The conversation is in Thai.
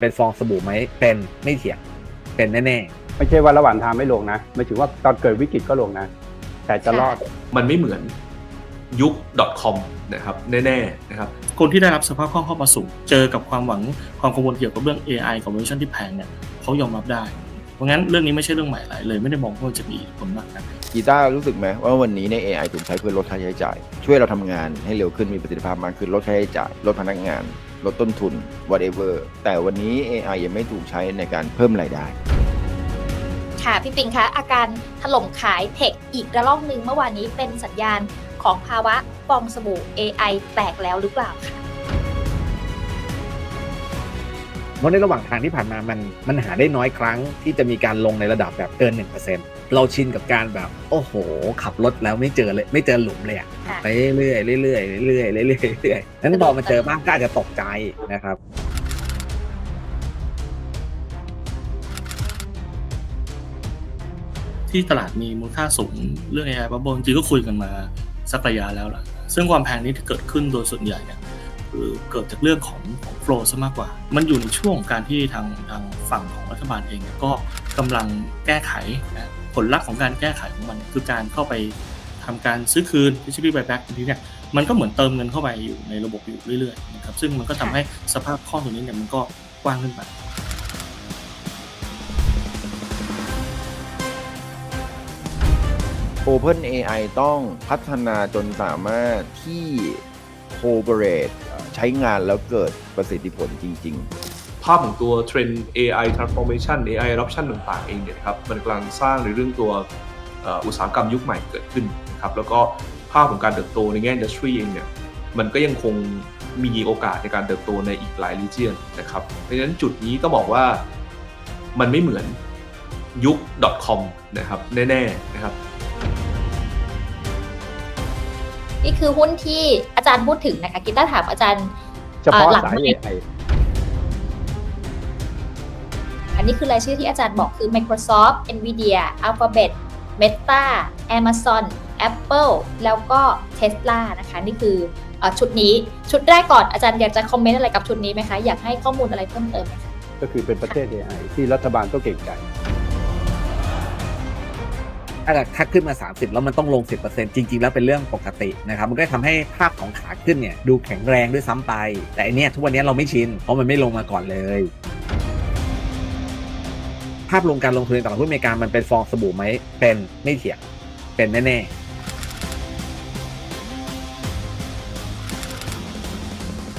เป็นฟองสบู่ไหมเป็นไม่เถียงเป็นแน่ไม่ใช่ว่าระหว่างทางไม่ลงนะไม่ถือว่าตอนเกิดวิกฤตก็ลงนะ แต่จะรอด มันไม่เหมือนยุค .com นะครับแน่ๆนะครับคนที่ได้รับสภาพคล่องเข้ามาสู่เจอกับความหวังความกังวลเกี่ยวกับเรื่อง AI กับเวอร์ชันที่แพงเนี่ยเขายอมรับได้ เพราะงั้นเรื่องนี้ไม่ใช่เรื่องใหม่หลายเลย ไม่ได้มองว่าจะมีผลมากนะกีตาร์รู้สึกไหมว่าวันนี้ในย AI ถูกใช้เพื่อลดค่าใช้จ่าย ช่วยเราทำงานให้เร็วขึ้นมีประสิทธิภาพมากขึ้นลดค่าใช้จ่ายลดพนักงาน ลดต้นทุน whatever แต่วันนี้ AI ยังไม่ถูกใช้ในการเพิ่มรายได้ ค่ะ พี่ปิงคะอาการถล่มขายเทคอีกระลอกหนึ่งเมื่อวานนี้เป็นสัญญาณของภาวะฟองสบู่ AI แตกแล้วหรือเปล่าคะ เพราะในระหว่างทางที่ผ่านมามันมันหาได้น้อยครั้งที่จะมีการลงในระดับแบบเกิน1%เราชินกับการแบบโอ้โห ขับรถแล้วไม่เจอเลยไม่เจอหลุมเลยอะค่ะ ไปเรื่อยๆเรื่อยๆเรื่อยๆเรื่อยๆเรื่อยๆนั้นพอมาเจอบ้างก็อาจจะตกใจนะครับ ที่ตลาดมีมูลค่าสูงเรื่อง AI บับเบิ้ลจริงๆก็คุยกันมาสักระยะแล้วล่ะ ซึ่งความแพงนี้ที่เกิดขึ้นโดยส่วนใหญ่เนี่ย คือเกิดจากเรื่องของของโฟล์ซะมากกว่า มันอยู่ในช่วงการที่ทางทางฝั่งของรัฐบาลเองเนี่ยก็กำลังแก้ไขนะผลลัพธ์ของการแก้ไขของมันคือการเข้าไปทำการซื้อคืน t ิ b ี buyback ทีเนี่ยมันก็เหมือนเติมเงินเข้าไปอยู่ในระบบอยู่เรื่อยๆนะครับซึ่งมันก็ทำให้สภาพคล่องตัวนี้เนี่ยมันก็กว้างขึ้นไป Open AI ต้องพัฒนาจนสามารถที่ cooperate ช้งานแล้วเกิดประสิทธิผลจริง ๆ ภาพของตัวเทรนด์ AI transformation AI adoption ต่างๆ เองเนี่ยครับมันกำลังสร้างในเรื่องตัวอุตสาหกรรมยุคใหม่เกิดขึ้นนะครับแล้วก็ภาพของการเติบโตในแง่ industry เองเนี่ยมันก็ยังคงมีโอกาสในการเติบโตในอีกหลาย region นะครับเพราะฉะนั้นจุดนี้ต้องบอกว่ามันไม่เหมือนยุค .com นะครับแน่ๆนะครับ นี่คือหุ้นที่อาจารย์พูดถึงนะคะกีต้าร์ถามอาจารย์เฉพาะอ่าหลังสายไม่ AI อันนี้คือรายชื่อที่อาจารย์บอกคือ Microsoft, Nvidia, Alphabet, Meta, Amazon, Apple แล้วก็ Tesla นะคะ นี่คือเออชุดนี้ชุดแรกก่อนอาจารย์อยากจะคอมเมนต์อะไรกับชุดนี้ไหมคะ อยากให้ข้อมูลอะไรเพิ่มเติมไหมคะก็คือเป็นประเทศ AI ที่รัฐบาลก็เก่งใจ ถ้าถ้าขึ้นมา 30 แล้วมันต้องลง 10%จริง ๆ แล้วเป็นเรื่องปกตินะครับมันก็ทำให้ภาพของขาขึ้นเนี่ยดูแข็งแรงด้วยซ้ำไป แต่อันเนี้ยทุกวันนี้เราไม่ชินเพราะมันไม่ลงมาก่อนเลยภาพรวมการลงทุนในตลาดหุ้นอเมริกามันเป็นฟองสบู่ไหมเป็นไม่เถียงเป็นแน่ๆ